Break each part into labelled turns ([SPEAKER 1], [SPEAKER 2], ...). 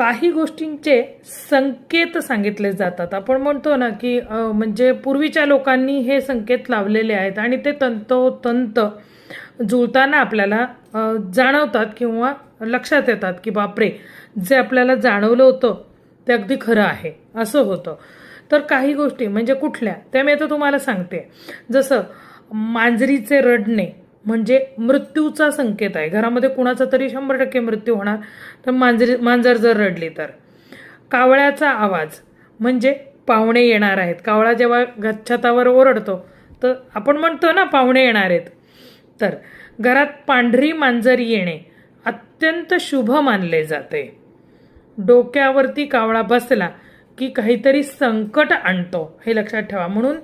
[SPEAKER 1] काही गोष्टींचे संकेत सांगितले जातात. आपण म्हणतो ना की म्हणजे पूर्वीच्या लोकांनी हे संकेत लावलेले आहेत आणि ते तंतोतंत जुळताना आपल्याला जाणवतात किंवा लक्षात येतात की बापरे जे आपल्याला जाणवलं होतं ते अगदी खरं आहे. असं होतं. तर काही गोष्टी म्हणजे कुठल्या त्या मी आता तुम्हाला सांगते. जसं मांजरीचे रडणे म्हणजे मृत्यूचा संकेत आहे. घरामध्ये कुणाचा तरी शंभर टक्के मृत्यू होणार तर मांजरी मांजर जर रडली तर. कावळ्याचा आवाज म्हणजे पाहुणे येणार आहेत. कावळा जेव्हा गच्छतावर ओरडतो तर आपण म्हणतो ना पाहुणे येणार आहेत. तर घरात पांढरी मांजर येणे अत्यंत शुभ मानले जाते. डोक्यावरती कावळा बसला की काहीतरी संकट आणतो. हे लक्षात ठेवा. म्हणून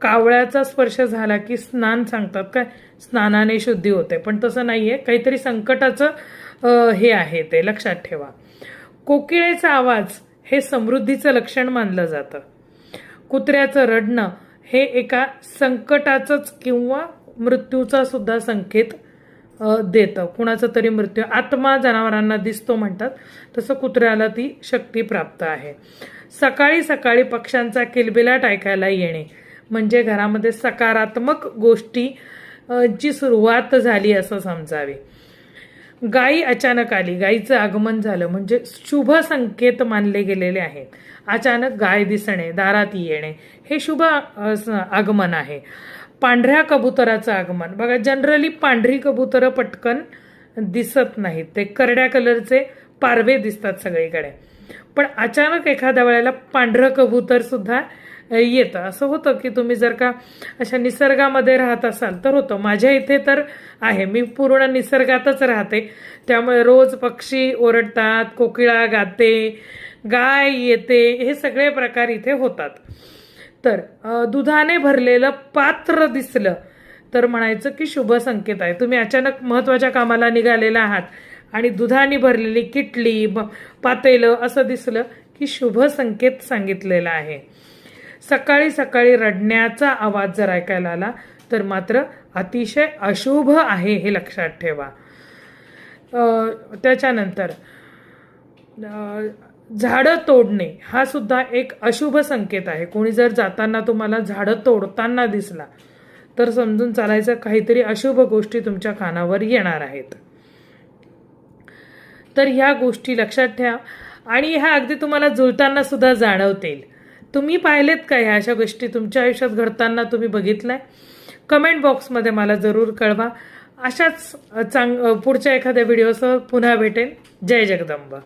[SPEAKER 1] कावळ्याचा स्पर्श झाला की स्नान सांगतात. काय? स्नानाने शुद्धी होते. पण तसं नाही आहे काहीतरी संकटाचं हे आहे ते. लक्षात ठेवा. कोकिळेचा आवाज हे समृद्धीचं लक्षण मानलं जातं. कुत्र्याचं रडणं हे एका संकटाचंच किंवा मृत्यूचा सुद्धा संकेत देतं. कुणाचा तरी मृत्यू आत्मा जनावरांना दिसतो म्हणतात. तसं कुत्र्याला ती शक्ती प्राप्त आहे. सकाळी सकाळी पक्ष्यांचा किलबिलाट ऐकायला येणे. म्हणजे घरामध्ये सकारात्मक गोष्टी ची सुरुवात झाली असं समजावे. गायी अचानक आली. गायीचं आगमन झालं. म्हणजे शुभ संकेत मानले गेलेले आहेत. अचानक गाय दिसणे दारात येणे हे शुभ आगमन आहे. पांढऱ्या कबुतराचं आगमन. बघा जनरली पांढरी कबुतरं पटकन दिसत नाहीत. ते करड्या कलरचे पारवे दिसतात सगळीकडे. पण अचानक एखाद्या वेळेला पांढरं कबूतर सुद्धा येतं. असं होतं की तुम्ही जर का अशा निसर्गामध्ये राहत असाल तर होतं. माझ्या इथे तर आहे. मी पूर्ण निसर्गातच राहते. त्यामुळे रोज पक्षी ओरडतात कोकिळा गाते गाय येते हे सगळे प्रकार इथे होतात. तर दुधाने भरलेलं पात्र दिसलं तर म्हणायचं की शुभ संकेत आहे. तुम्ही अचानक महत्त्वाच्या कामाला निघालेला आहात आणि दुधाने भरलेली किटली ब- पातेलं असं दिसलं की शुभ संकेत सांगितलेला आहे. सकाळी सकाळी रडण्याचा आवाज जर ऐकायला आला तर मात्र अतिशय अशुभ आहे हे लक्षात ठेवा. त्याच्यानंतर झाडं तोडणे हा सुद्धा एक अशुभ संकेत आहे. कोणी जर जाताना तुम्हाला झाडं तोडताना दिसला तर समजून चालायचं काहीतरी अशुभ गोष्टी तुमच्या कानावर येणार आहेत. तर ह्या गोष्टी लक्षात ठेवा. आणि ह्या अगदी तुम्हाला जुळताना सुद्धा जाणवतील. तुम्ही पाहिलेत का ह्या अशा गोष्टी? तुमच्या आयुष्यात घडताना तुम्ही बघितलाय? कमेंट बॉक्समध्ये मला जरूर कळवा. अशाच चांग पुढच्या एखाद्या व्हिडिओसह पुन्हा भेटेन. जय जगदंबा.